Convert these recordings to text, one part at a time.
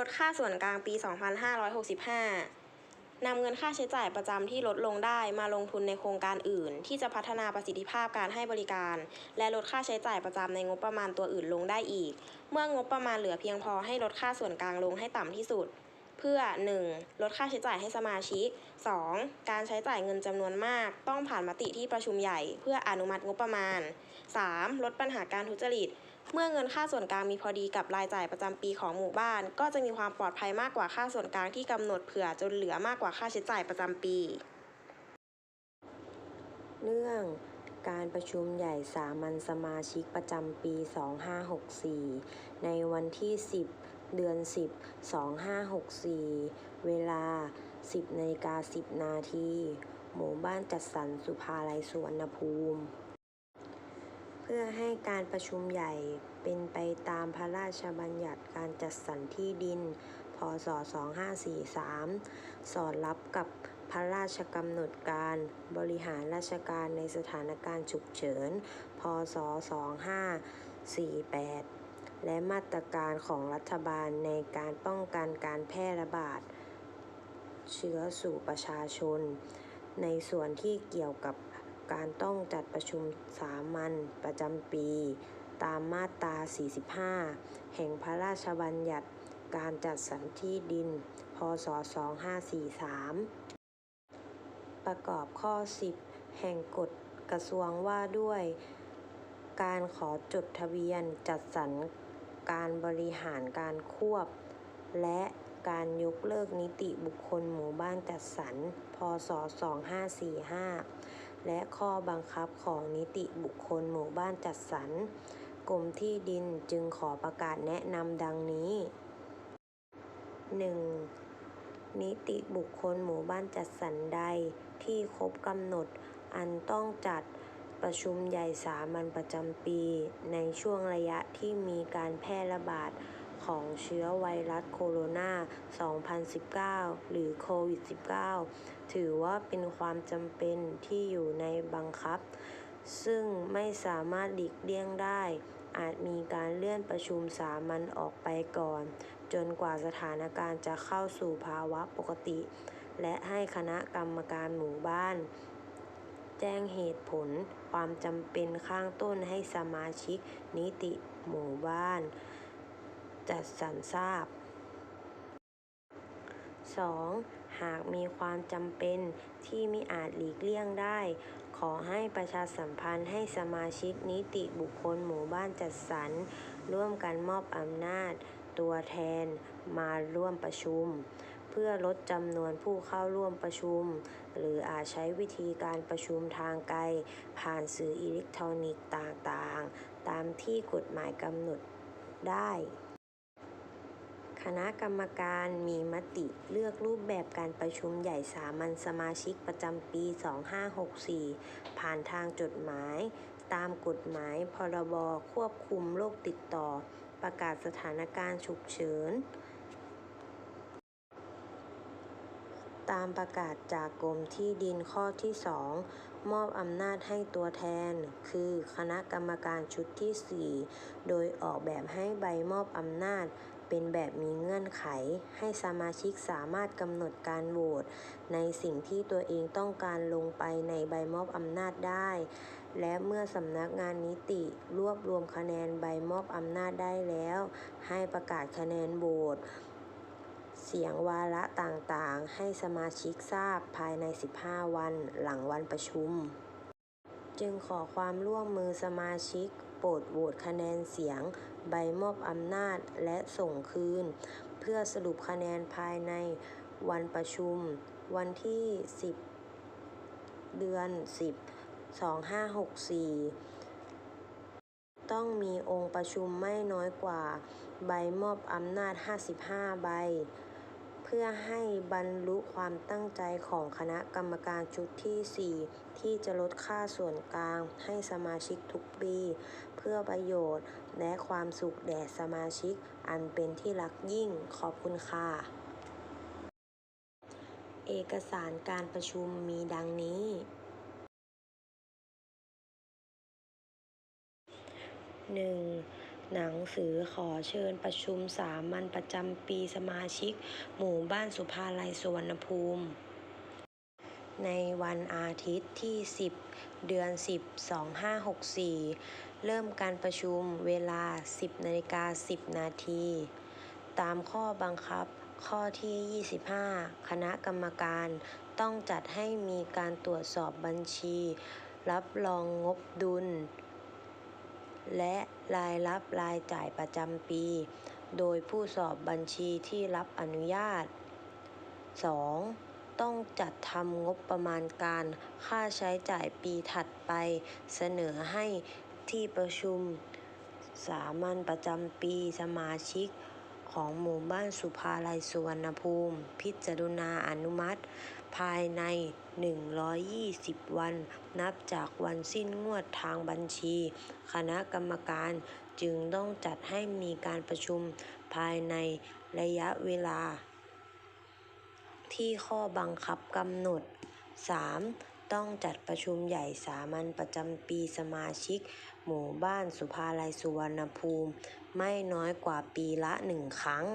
ลดค่าส่วนกลางปี 2565 นำเงินค่าใช้จ่ายประจำที่ลดลงได้มาลงทุนในโครงการอื่น ที่จะพัฒนาประสิทธิภาพการให้บริการ และลดค่าใช้จ่ายประจำในงบประมาณตัวอื่นลงได้อีก เมื่องบประมาณเหลือเพียงพอให้ลดค่าส่วนกลางลงให้ต่ำที่สุด เพื่อ 1. ลดค่าใช้จ่ายให้สมาชิก 2. การใช้จ่ายเงินจำนวนมาก ต้องผ่านมติที่ประชุมใหญ่ เพื่ออนุมัติงบประมาณ 3. ลดปัญหาการทุจริต เมื่อเงินค่าส่วนกลางมีพอดีกับรายจ่ายประจำปีของหมู่บ้าน ก็จะมีความปลอดภัยมากกว่าค่าส่วนกลางที่กำหนดเผื่อจนเหลือมากกว่าค่าใช้จ่ายประจำปี เรื่องการประชุมใหญ่สามัญสมาชิกประจำปี 2564 ในวันที่ 10 เดือน 10 2564 เวลา 10นาฬิกา10 นาที หมู่บ้านจัดสรรสุภาลัยสวนภูมิ พื่อให้การประชุมใหญ่เป็นไปตามพระราชบัญญัติการจัดสรรที่ดิน พศ 2543 สอดรับกับพระราชกำหนดการบริหารราชการในสถานการณ์ฉุกเฉิน พศ 2548 และมาตรการของรัฐบาลในการป้องกันการแพร่ระบาด เชื้อสู่ประชาชน ในส่วนที่เกี่ยวกับ การต้องจัดประชุมสามัญประจำปี ตามมาตรา 45 แห่งพระราชบัญญัติ การจัดสรรที่ดิน พศ 2543 ประกอบข้อ 10 แห่งกฎกระทรวงว่าด้วย การขอจดทะเบียนจัดสรรการบริหารการควบ และการยกเลิกนิติบุคคลหมู่บ้านจัดสรร พศ 2545 และข้อบังคับของนิติบุคคลหมู่บ้านจัดสรรกรมที่ดินจึงขอประกาศแนะนำดังนี้ 1. นิติบุคคลหมู่บ้านจัดสรรใดที่ครบกำหนดอันต้องจัดประชุมใหญ่สามัญประจำปี ในช่วงระยะที่มีการแพร่ระบาดของเชื้อไวรัสโคโรนา 2019 หรือโควิด -19 ถือว่าเป็นความจำเป็นที่อยู่ในบังคับ ซึ่งไม่สามารถหลีกเลี่ยงได้ อาจมีการเลื่อนประชุมสามัญออกไปก่อน จนกว่าสถานการณ์จะเข้าสู่ภาวะปกติ และให้คณะกรรมการหมู่บ้าน แจ้งเหตุผลความจำเป็นข้างต้นให้สมาชิกนิติหมู่บ้าน จัดสรรทราบ 2. หากมีความจำเป็นที่มิอาจหลีกเลี่ยงได้ ขอให้ประชาสัมพันธ์ให้สมาชิกนิติบุคคลหมู่บ้านจัดสรร ร่วมกันมอบอำนาจ ตัวแทนมาร่วมประชุม เพื่อลดจำนวนผู้เข้าร่วมประชุม หรืออาจใช้วิธีการประชุมทางไกล ผ่านสื่ออิเล็กทรอนิกส์ต่างๆ ตามที่กฎหมายกำหนดได้ คณะกรรมการมีมติเลือกรูปแบบการประชุมใหญ่สามัญสมาชิกประจำปี 2564 ผ่านทางจดหมาย ตามกฎหมาย พรบ ควบคุมโรคติดต่อ ประกาศสถานการณ์ฉุกเฉิน ตามประกาศจากกรมที่ดินข้อที่ 2 มอบอำนาจให้ตัวแทน คือคณะกรรมการชุดที่ 4 โดยออกแบบให้ใบมอบอำนาจ เป็นแบบมีเงื่อนไข ให้สมาชิกสามารถกำหนดการโหวตในสิ่งที่ตัวเองต้องการลงไปในใบมอบอำนาจได้ และเมื่อสำนักงานนิติรวบรวมคะแนนใบมอบอำนาจได้แล้ว ให้ประกาศคะแนนโหวตเสียงวาระต่างๆ ให้สมาชิกทราบภายใน 15 วันหลังวันประชุม จึงขอความร่วมมือสมาชิก โปรดโหวตคะแนนเสียง ใบมอบอำนาจและส่งคืน เพื่อสรุปคะแนนภายในวันประชุม วันที่ 10 เดือน 10 2564 ต้องมีองค์ประชุมไม่น้อยกว่า ใบมอบอำนาจ 55 ใบ พื่อให้บรรลุความตั้งใจของคณะกรรมการชุดที่ 4 ที่จะลดค่าส่วนกลางให้สมาชิกทุกปี เพื่อประโยชน์และความสุขแด่สมาชิกอันเป็นที่รักยิ่งขอบคุณค่ะ เอกสารการประชุมมีดังนี้ 1. หนังสือขอเชิญประชุมสามัญประจำปีสมาชิก หมู่บ้านสุภาลัยสุวรรณภูมิ ในวันอาทิตย์ที่ 10 เดือน 10 2564 เริ่มการประชุมเวลา 10นาฬิกา10 นาที ตามข้อบังคับข้อที่ 25 คณะกรรมการต้องจัดให้มีการตรวจสอบบัญชี รับรองงบดุล และรายรับรายจ่ายประจำปี โดยผู้สอบบัญชีที่รับอนุญาต 2. ต้องจัดทำงบประมาณการค่าใช้จ่ายปีถัดไป เสนอให้ที่ประชุม สามัญประจำปีสมาชิกของหมู่บ้านสุภาลัยสุวรรณภูมิ พิจารณาอนุมัติ ภายใน 120 วัน นับจากวันสิ้นงวดทางบัญชี คณะกรรมการจึงต้องจัดให้มีการประชุมภายในระยะเวลา ที่ข้อบังคับกำหนด 3. ต้องจัดประชุมใหญ่สามัญประจำปีสมาชิก หมู่บ้านสุภาลัยสุวรรณภูมิ ไม่น้อยกว่าปีละหนึ่งครั้ง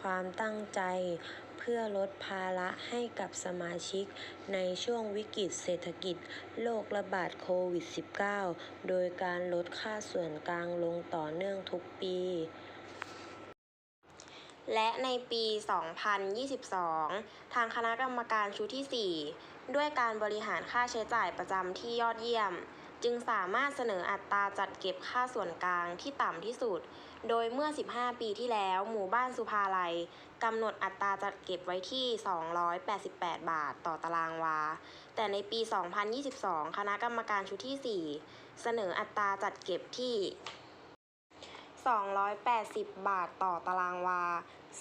ความตั้งใจ เพื่อลดภาระให้กับสมาชิกในช่วงวิกฤตเศรษฐกิจโรคระบาดโควิด -19 โดยการลดค่าส่วนกลางลงต่อเนื่องทุกปีและในปี 2022 ทางคณะกรรมการชุดที่ 4 ด้วยการบริหารค่าใช้จ่ายประจำที่ยอดเยี่ยม จึงสามารถเสนออัตราจัดเก็บค่าส่วนกลางที่ต่ำที่สุด โดยเมื่อ 15 ปีที่แล้ว หมู่บ้านสุภาลัยกำหนดอัตราจัดเก็บไว้ที่ 288 บาทต่อตารางวา แต่ในปี 2022 คณะกรรมการชุดที่ 4 เสนออัตราจัดเก็บที่ 280 บาทต่อตารางวา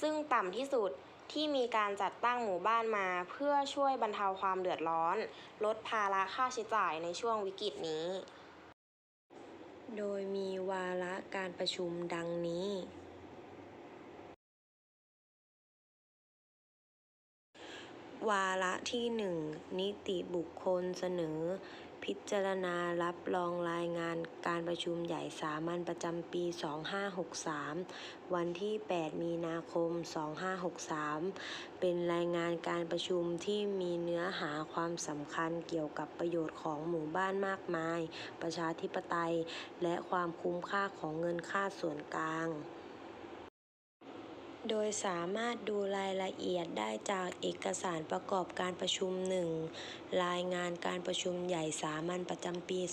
ซึ่งต่ำที่สุดที่มีการจัดตั้งหมู่บ้านมาเพื่อช่วยบรรเทาความเดือดร้อน ลดภาระค่าใช้จ่ายในช่วงวิกฤตนี้ โดยมีวาระการประชุมดังนี้ วาระที่ 1 นิติบุคคลเสนอ พิจารณารับรองรายงานการประชุมใหญ่สามัญประจำปี 2563 วันที่ 8 มีนาคม 2563 เป็นรายงานการประชุมที่มีเนื้อหาความสำคัญเกี่ยวกับประโยชน์ของหมู่บ้านมากมาย ประชาธิปไตย และความคุ้มค่าของเงินค่าส่วนกลาง โดยสามารถดูรายละเอียดได้จากเอกสารประกอบการประชุม 1 รายงานการประชุมใหญ่สามัญประจำปี 2563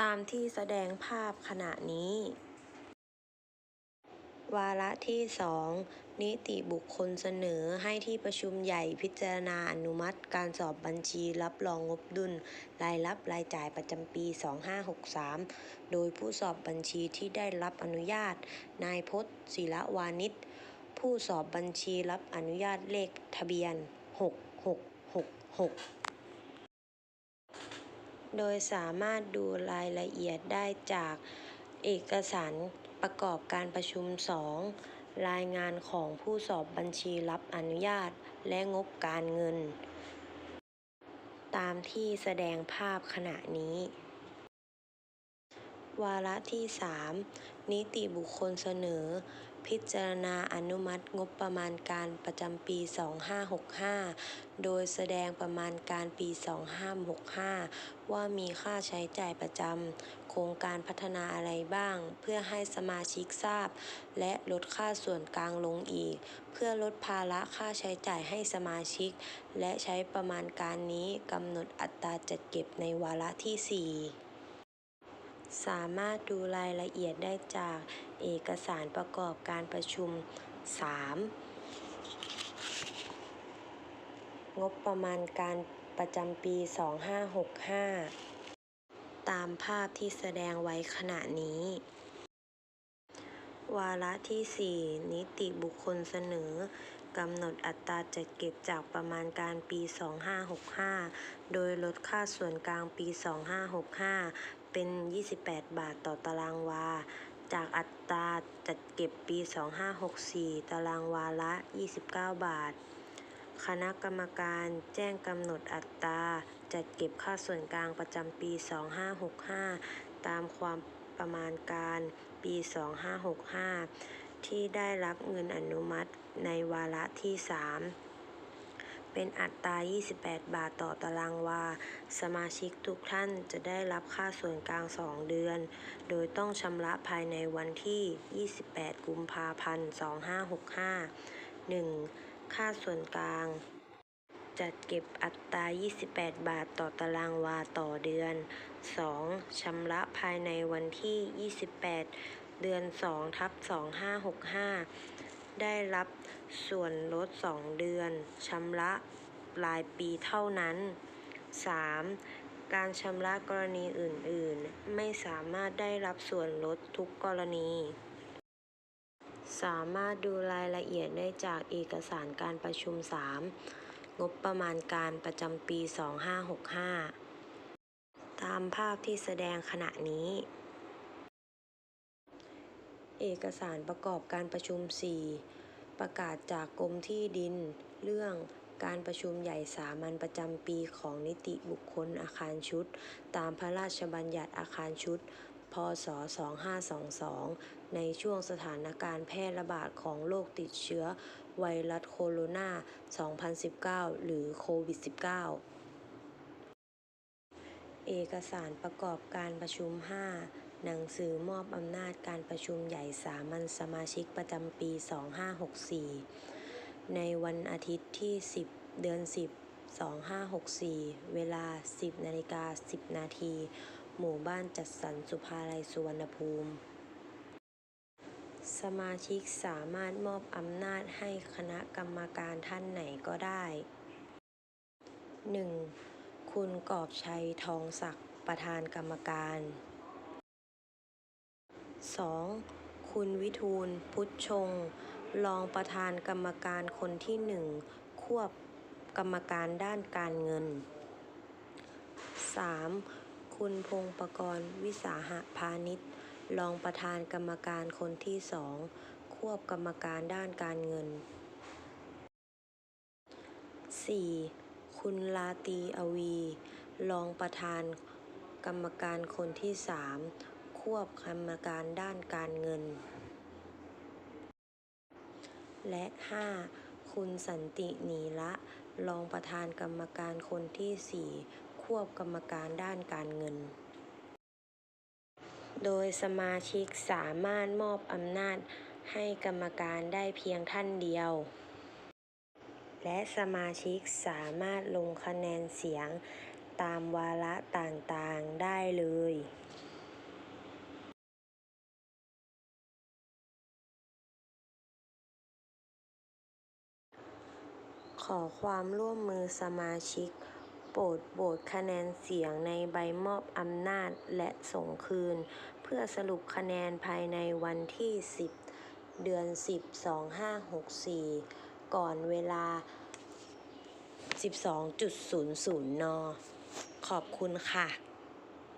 ตามที่แสดงภาพขณะนี้ วาระที่ 2 นิติบุคคลเสนอให้ที่ประชุมใหญ่พิจารณาอนุมัติ การสอบบัญชีรับรองงบดุล รายรับรายจ่ายประจำปี 2563 โดยผู้สอบบัญชีที่ได้รับอนุญาต นายพจน์ศิระวานิช ผู้สอบบัญชีรับอนุญาตเลขทะเบียน 6666โดยสามารถดูรายละเอียดได้จากเอกสาร ประกอบการประชุม 2 รายงานของผู้สอบบัญชีรับอนุญาต และงบการเงิน ตามที่แสดงภาพขณะนี้ วาระที่ 3 นิติบุคคลเสนอ พิจารณาอนุมัติงบประมาณการประจำปี 2565 โดยแสดงประมาณการปี 2565 ว่ามีค่าใช้จ่ายประจำ โครงการพัฒนาอะไรบ้าง เพื่อให้สมาชิกทราบ และลดค่าส่วนกลางลงอีก เพื่อลดภาระค่าใช้จ่ายให้สมาชิก และใช้ประมาณการนี้กำหนดอัตราจัดเก็บในวาระที่ 4 สามารถดูรายละเอียดได้จากเอกสารประกอบการประชุม 3 งบประมาณการประจำปี 2565 ตามภาพที่แสดงไว้ขณะนี้ วาระที่ 4 นิติบุคคลเสนอกำหนดอัตราจัดเก็บจากประมาณการปี 2565 โดยลดค่าส่วนกลางปี 2565 เป็น 28 บาทต่อตารางวา จากอัตราจัดเก็บปี 2564 ตารางวาละ 29 บาท คณะกรรมการแจ้งกำหนดอัตราจัดเก็บค่าส่วนกลางประจำปี 2565 ตามความประมาณการปี 2565 ที่ได้รับเงินอนุมัติในวาระที่ 3 เป็นอัตรา 28 บาทต่อตารางวา สมาชิกทุกท่านจะได้รับค่าส่วนกลาง 2 เดือน โดยต้องชำระภายในวันที่ 28 กุมภาพันธ์ 2565 1. ค่าส่วนกลาง จัดเก็บอัตรา 28 บาทต่อตารางวาต่อเดือน 2. ชำระภายในวันที่ 28 เดือน 2 ทับ 2565 ได้รับส่วนลด 2 เดือนชำระรายปีเท่านั้น 3. การชำระกรณีอื่น ๆ ไม่สามารถได้รับส่วนลดทุกกรณี สามารถดูรายละเอียดได้จากเอกสารการประชุม 3 งบประมาณการประจำปี 2565 ตามภาพที่แสดงขณะนี้ เอกสารประกอบการประชุม 4 ประกาศจากกรมที่ดิน เรื่องการประชุมใหญ่สามัญประจำปีของนิติบุคคลอาคารชุด ตามพระราชบัญญัติอาคารชุด พ.ศ.2522 ในช่วงสถานการณ์แพร่ระบาดของโรคติดเชื้อไวรัสโคโรนา 2019 หรือโควิด -19 เอกสารประกอบการประชุม 5 หนังสือมอบอำนาจการประชุมใหญ่สามัญสมาชิกประจำปี 2564 ในวันอาทิตย์ที่ 10 เดือน 10 2564 เวลา 10นาฬิกา10 นาที หมู่บ้านจัดสรรสุภาลัยสุวรรณภูมิ สมาชิกสามารถมอบอำนาจให้คณะกรรมการท่านไหนก็ได้ 1. คุณกอบชัยทองศักดิ์ประธานกรรมการ 2. คุณวิทูล พุทธชง รองประธานกรรมการคนที่หนึ่งควบกรรมการด้านการเงิน 3. คุณพงประกรณ์วิสาหพาณิชย์ รองประธานกรรมการคนที่สองควบกรรมการด้านการเงิน 4. คุณลาตีอวี รองประธานกรรมการคนที่สาม ควบกรรมการด้านการเงิน และ 5. คุณสันติหนีละรองประธานกรรมการคนที่สี่ควบกรรมการด้านการเงิน โดยสมาชิกสามารถมอบอำนาจให้กรรมการได้เพียงท่านเดียว และสมาชิกสามารถลงคะแนนเสียงตามวาระต่างๆได้เลย ขอความร่วมมือสมาชิก โปรดโหวตคะแนนเสียงในใบมอบอำนาจและส่งคืน เพื่อสรุปคะแนนภายในวันที่ 10 เดือน 10 2564 ก่อนเวลา 12.00 น ขอบคุณค่ะ